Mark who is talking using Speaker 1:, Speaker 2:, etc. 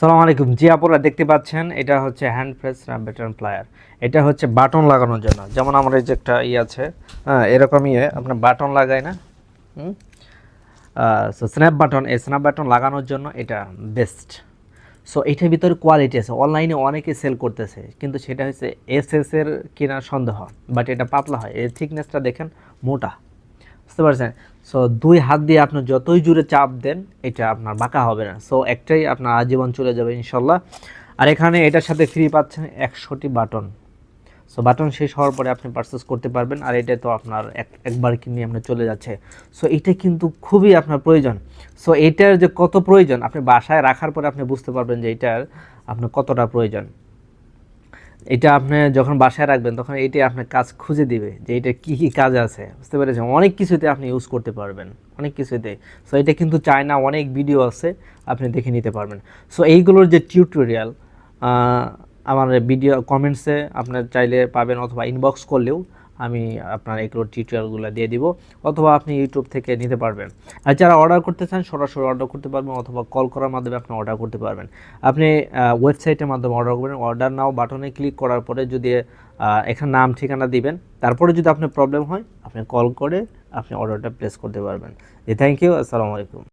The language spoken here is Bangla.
Speaker 1: সালাম আলাইকুম। জি আপনারা দেখতে পাচ্ছেন, এটা হচ্ছে hand press snap button plier এটা হচ্ছে বাটন লাগানোর জন্য। যেমন আমার এই যে একটা ই আছে হ্যাঁ এরকম ইয়ে আপনার বাটন লাগায় না সো স্ন্যাপ বাটন এই স্ন্যাপ বাটন লাগানোর জন্য এটা বেস্ট সো এটার ভিতরে কোয়ালিটি আছে। অনলাইনে অনেকে সেল করতেছে, কিন্তু সেটা হচ্ছে এস এস এর কেনার সন্দেহ বাট এটা পাতলা হয়। এর থিকনেসটা দেখেন মোটা। বুঝতে পারছেন? সো দুই হাত দিয়ে আপনি যতই জুড়ে চাপ দেন, এটা আপনার বাঁকা হবে না। সো একটাই আপনার আজীবন চলে যাবে ইনশাল্লাহ। আর এখানে এটার সাথে ফ্রি পাচ্ছেন একশোটি বাটন। সো বাটন শেষ হওয়ার পরে আপনি পারচেস করতে পারবেন, আর এটা তো আপনার এক, একবার কিনে আপনার চলে যাচ্ছে। সো এটা কিন্তু খুবই আপনার প্রয়োজন। সো এটার যে কত প্রয়োজন, আপনি বাসায় রাখার পরে আপনি বুঝতে পারবেন যে এটার আপনার কতটা প্রয়োজন। এটা আপনি যখন বাসায় রাখবেন, তখন এইটাই আপনার কাজ খুঁজে দিবে যে এটা কী কী কাজ আছে। বুঝতে পেরেছেন? অনেক কিছুতে আপনি ইউজ করতে পারবেন। অনেক কিছুতে। সো এটা কিন্তু চায়না অনেক ভিডিও আছে, আপনি দেখে নিতে পারবেন। সো এইগুলোর যে টিউটোরিয়াল আমার ভিডিও কমেন্টসে আপনার চাইলে পাবেন অথবা ইনবক্স করলেও আমি আপনার এগুলো টিউটোরিয়ালগুলো দিয়ে দিব, অথবা আপনি ইউটিউব থেকে নিতে পারবেন। আর যারা অর্ডার করতে চান, সরাসরি অর্ডার করতে পারবেন, অথবা কল করার মাধ্যমে আপনি অর্ডার করতে পারবেন। আপনি ওয়েবসাইটের মাধ্যমে অর্ডার করবেন অর্ডার নাও বাটনে ক্লিক করার পরে যদি এখানে নাম, ঠিকানা দিবেন, তারপরে যদি আপনার প্রবলেম হয়, আপনি কল করে আপনি অর্ডারটা প্লেস করতে পারবেন। থ্যাংক ইউ আসসালামু আলাইকুম।